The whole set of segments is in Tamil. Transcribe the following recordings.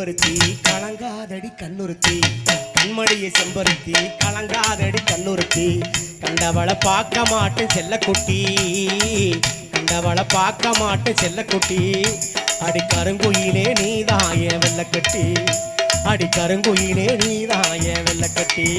செம்பருத்தி கலங்காதடி கண்ணுறுத்தி. கண்மணியை செம்பருத்தி கலங்காதடி கண்ணுறுத்தி. கண்டவளை பார்க்க மாட்டேன் செல்லக்குட்டி. கண்டவளை பார்க்க மாட்டேன் செல்லக்குட்டி. அடி கருங்குயிலே நீதான் என் வெள்ளக்கட்டி. அடி கருங்குயிலே நீதான் என் வெள்ளக்கட்டி.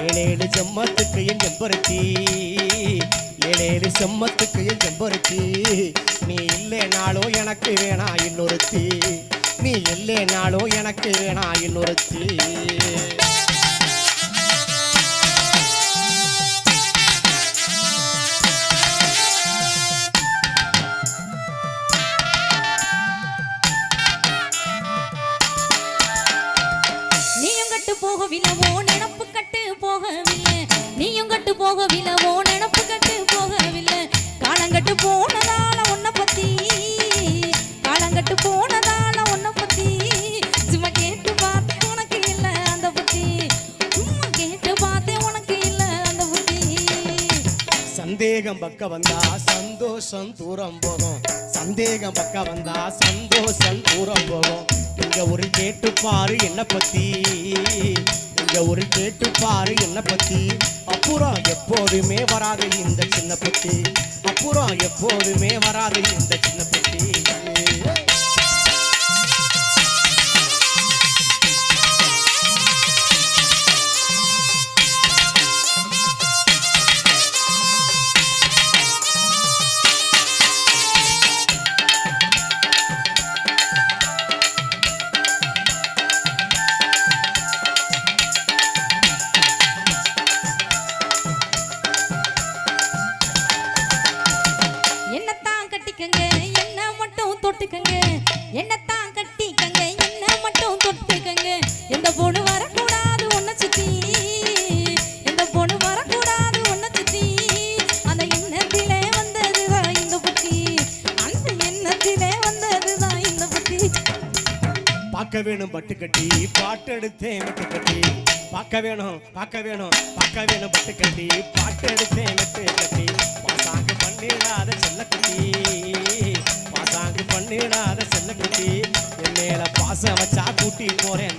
ஏழேழு செம்மத்துக்கு என் செம்பருத்தி. ஏழேழு செம்மத்துக்கு என் செம்பருத்தி. நீ இல்லைனாலும் எனக்கு வேணா இன்னொருத்தி. நீ இல்லைனாலும் எனக்கு வேணா இன்னொருத்தி. நீயும் கட்டு போகவில்லவோ? நினப்பு கட்டு போகவில்லை. நீயும் கட்டு போகவில்லவோ? நினப்பு கட்டு போகவில்லை. காலங்கட்டு போனதால உன்னை பத்தி காலங்கட்டு போன சந்தேகம் பக்க வந்தா சந்தோஷம் தூரம் போகும். சந்தேகம் பக்க வந்தா சந்தோஷம் தூரம் போகும். இங்க ஒரு கேட்டு பாரு என்ன பத்தி? இங்க ஒரு கேட்டு பாரு என்ன பத்தி? அப்புறம் எப்போதுமே வராது இந்த சின்ன பத்தி. அப்புறம் எப்போதுமே வராது இந்த சின்ன பத்தி. கட்டிக்கங்க என்ன மட்டும் தொட்டுக்கங்க. என்னத்தான் கட்டிக்கங்க என்ன மட்டும் தொட்டுக்கங்க. எந்த பொண்ணு வரக்கூடாது ஒன்ன சுத்தி. எந்த பொண்ணு வரக்கூடாது ஒன்ன சுத்தி. அந்த எண்ணத்திலே வந்ததுதான் இந்த புத்தி? அந்த எண்ணத்திலே வந்ததுதான் இந்த புத்தி? பார்க்க வேணும் பட்டு கட்டி. பாட்டு எடுத்தேன் மெட்டு கட்டி. பார்க்க வேணும் பார்க்க வேணும் பார்க்க வேணும் பட்டு கட்டி. பாட்டு எடுத்தேன் மெட்டு கட்டி. பண்ணிடாத செல்லக்குட்டி. பாசாங்கு பண்ணிடாத செல்லக்குட்டி. என் மேல பாச வச்சா கூட்டி போறேன்.